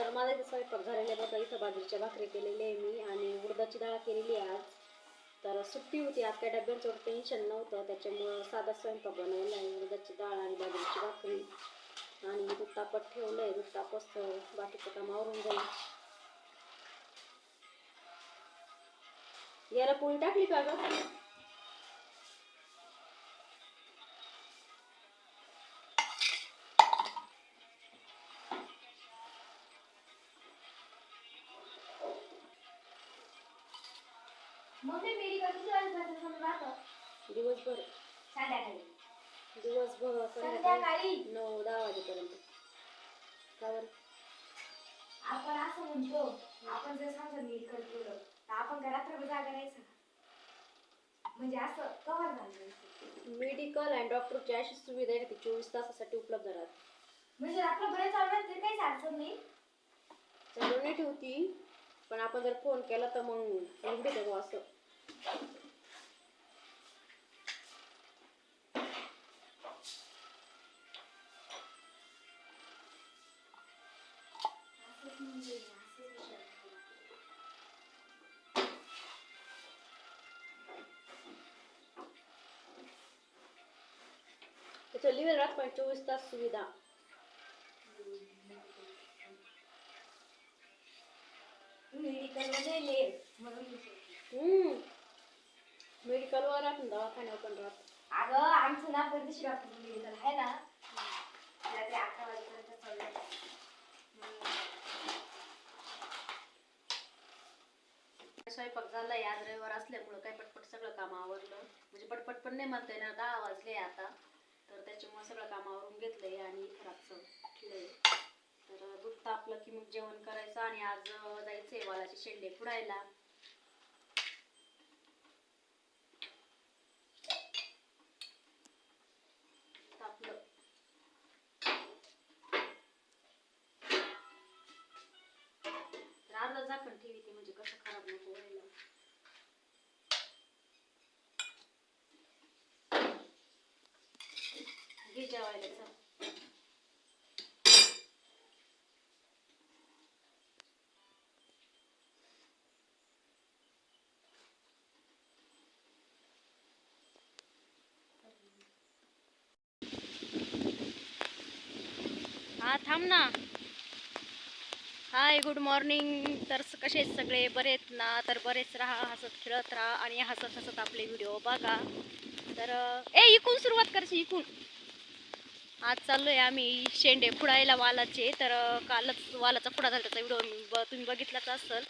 तर माझा इथं स्वयंपाक झालेला बघा इथं बाजरीच्या भाकरी केलेली आहे मी आणि उडदाची डाळ केलेली आहे आज. तर सुट्टी होती आज काय डब्यांचं टेन्शन नव्हतं त्याच्यामुळं साधा स्वयंपाक बनवला आहे उडदाची डाळ आणि बाजरीची भाकरी. आणि दूध तापत ठेवलं आहे दूध तापस्त बाकीचं काम आवरून जाईल याला पोळी टाकली का गं? मम्मी मेडिकल दिवसभर. संध्याकाळी. दिवसभर संध्याकाळी. नऊ दहा वाजेपर्यंत. का बरं? आपण असं म्हणतो आपण जर समजा मेडिकल केलं तर आपण का रात्रभर जागा राहायचं? म्हणजे असं कव्हर झालं मेडिकल अँड डॉक्टरची अशी सुविधा आहे ती चोवीस तासासाठी उपलब्ध राहते. म्हणजे रात्रभर चालणार तरी काहीच अडचण नाही. चालू नाही ठेवती पण आपण जर फोन केला तर मग उघडी देऊ असं. असंच म्हणजे असंच विचार करू. त्याचं लिव्हल राहत पण चोवीस मेडिकलवर राहत दवाखान्यावर पण राहत. अगं आमचं ना परदेशी डॉक्टर मेडिकल आहे ना. रात्री अकरा वाजेपर्यंत चालू स्वयंपाक झालाय आज रविवार असल्यामुळं काय पटपट सगळं काम आवरलं. म्हणजे पटपट पण नाही म्हणता येणार दहा वाजले आता. तर त्याच्यामुळे सगळं काम आवरून घेतलंय आणि खराबचं ठेवलंय. तर दूध तापलं की मग जेवण करायचं आणि आज अं, जायचंय वालाचे शेंडे फुडायला. झाकण ठेवी ते म्हणजे कसं खराब नको व्हायला. घे जेवायला हा थांब ना. हाय गुड मॉर्निंग तर कसे सगळे? बरेच ना? तर बरेच राहा हसत खेळत राहा आणि हसत हसत आपले व्हिडिओ बघा. तर ए इकून सुरुवात करायची इकून. आज चाललोय आम्ही शेंडे फुडायला वालाचे. तर कालच वालाचा फुडा झाला त्याचा व्हिडिओ तुम्ही बघितलाच असेल.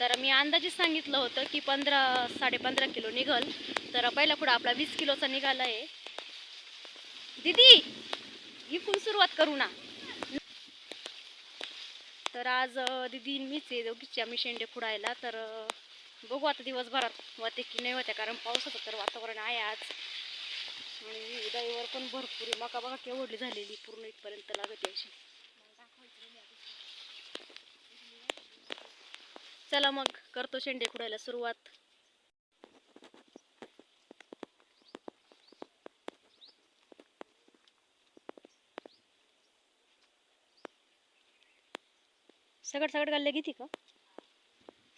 तर मी अंदाजेच सांगितलं होतं की पंधरा साडेपंधरा किलो निघल. तर पहिला फुडा आपला वीस किलोचा निघाला आहे दीदी इकून सुरुवात करू ना. तर आज दिदी दीदी मीच आहे दोघीची आम्ही शेंडे खुडायला. तर बघू आता दिवसभरात होते की नाही होत्या कारण पावसाचं तर वातावरण आहे आज. आणि विदाईवर पण भरपूर आहे. मका बघा केवढली झालेली पूर्ण इथपर्यंत लागत अशी. चला मग करतो शेंडे खुडायला सुरुवात. सगट सगट घालले घेते का?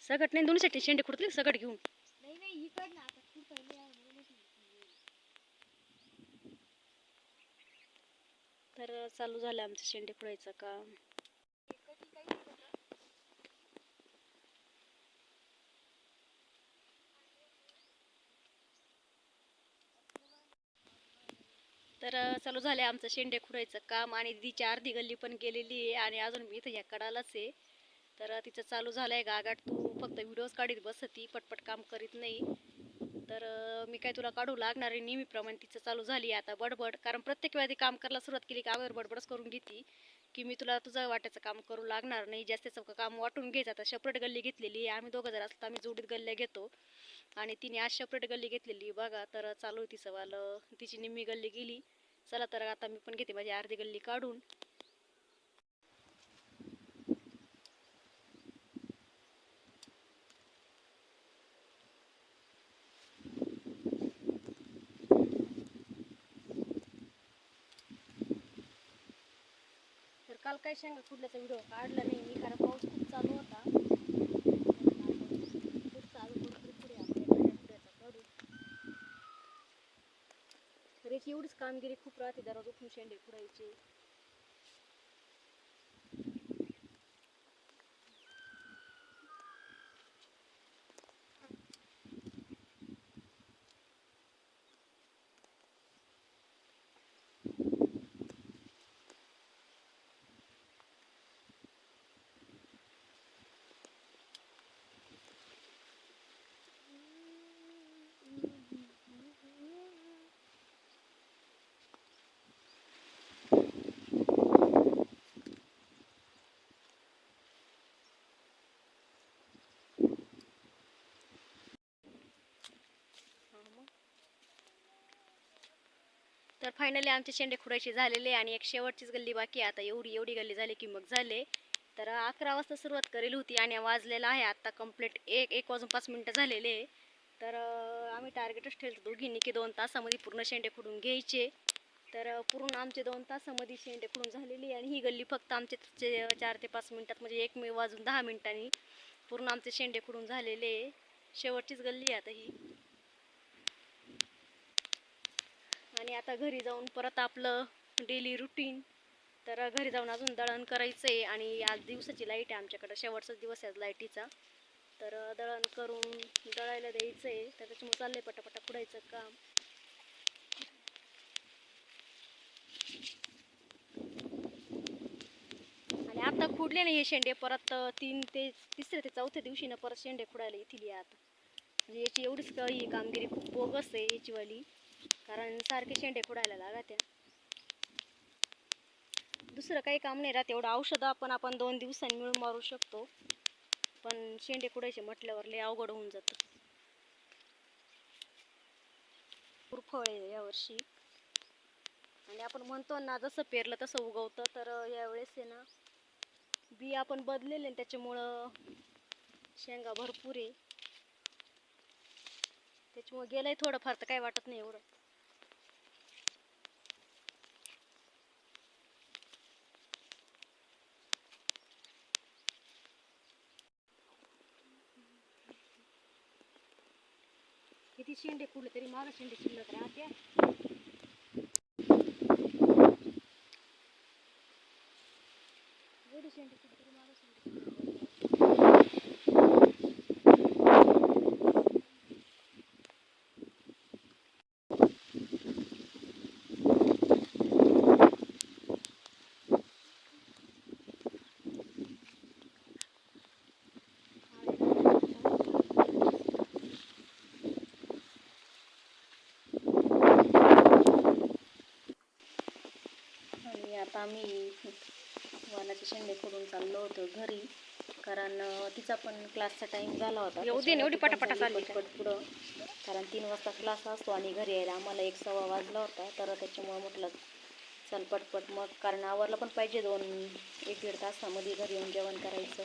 सगट नाही दोन्हीसाठी शेंडे खुडतले सगट घेऊन. तर चालू झालं आमचं शेंडे खुडायचं काम. तर चालू झालं आहे आमचं शेंडे खुडायचं काम आणि दीदीची अर्धी गल्ली पण गेलेली आहे आणि अजून मी इथं ह्या कडालाच आहे. तर तिचं चालू झालं आहे गागाट. तू फक्त व्हिडिओज काढीत बसती पटपट काम करीत नाही. तर मी काय तुला काढू लागणार आहे नेहमीप्रमाणे तिचं चालू झाली आता बडबड. कारण प्रत्येक वेळा ती काम करायला सुरुवात केली की अगोदर बडबडच करून घेते की मी तुला तुझं वाट्याचं काम करू लागणार नाही. जास्तीचं काम वाटून घ्यायचं आता सेपरेट गल्ली घेतलेली आहे. आम्ही दोघं जर असलं तर आम्ही जोडीत गल्ल्या घेतो. आणि तिने आज सेपरेट गल्ली घेतलेली बघा तर चालू आहे तिचं वालं. तिची निम्मी गल्ली गेली. चला तर आता मी पण घेते माझी अर्धी गल्ली काढून. काल काय शेंगा कुठल्याचा व्हिडिओ काढला नाही मी कारण पाऊस खूप चालू होता पुढचा अजून भरपूर पुढे आपण एखाद्या पुढ्याचा काढू तर याची एवढीच कामगिरी खूप राहते दररोज उठून शेंडे फुडायचे. तर फायनली आमचे शेंडे खुडायचे झालेले आणि एक शेवटचीच गल्ली बाकी आता एवढी एवढी गल्ली झाली की मग झाले. तर अकरा वाजता सुरुवात करेल होती आणि वाजलेला आहे आत्ता कंप्लीट एक एक वाजून पाच मिनटं झालेले. तर आम्ही टार्गेटच ठेवतो दोघींनी की दोन तासामध्ये पूर्ण शेंडे खुडून घ्यायचे. तर पूर्ण आमचे दोन तासामध्ये शेंडे खुडून झालेली आहे आणि ही गल्ली फक्त आमचे चार ते पाच मिनटात म्हणजे एक मी वाजून दहा मिनिटांनी पूर्ण आमचे शेंडे खुडून झालेले शेवटचीच गल्ली आहे आता ही. आणि आता घरी जाऊन परत आपलं डेली रुटीन तर घरी जाऊन अजून दळण करायचं आहे आणि आज दिवसाची लाइट आहे आमच्याकडं शेवटचा दिवस आहे आज लाईटीचा. तर दळण करून दळायला द्यायचं आहे तर त्याच्यामुळे चाललंय पटापटा कुडायचं काम. आणि आता खुडले नाही हे शेंडे परत तीन ते तिसऱ्या ते चौथ्या दिवशी ना परत शेंडे खुडायला येतील हे आता. म्हणजे याची एवढीच काही कामगिरी खूप बोगस आहे याचीवाली. कारण सारखे शेंडे फोडायला लागत्या दुसरं काही काम नाही राहत एवढं औषधं आपण आपण दोन दिवसांनी मिळून मारू शकतो. पण शेंडे कुडायचे म्हटल्यावर लय अवघड होऊन जातं. फळ आहे यावर्षी आणि आपण म्हणतो ना जसं पेरलं तसं उगवतं. तर यावेळेस आहे ना बी आपण बदलेले त्याच्यामुळं शेंगा भरपूर आहे. त्याच्यामुळे गेलंय थोडंफार तर काही वाटत नाही एवढं. किती शेंडे खुडले तरी माझं शेंडे शिल्लक राहते. शेंडे शिल्लक राहते. आणि आता आम्ही वालाचे शेंडे फोडून चाललो होतो घरी कारण तिचा पण क्लासचा टाइम झाला होता. एवढी पटापटा पटपट पुढं कारण तीन वाजता क्लास असतो आणि घरी यायला आम्हाला एक सव्वा वाजला होता तर त्याच्यामुळे म्हटलं चल पटपट मग कारण आवरलं पण पाहिजे दोन एक दीड तासामध्ये घरी येऊन जेवण करायचं.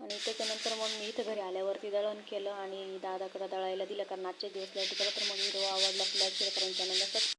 आणि त्याच्यानंतर मग मी इथं घरी आल्यावरती दळण केलं आणि दादाकडं दळायला दिलं कारण आजचे दिवस लाइट गेलं तर मग व्हिडिओ आवडला लाईक शेअर करायचं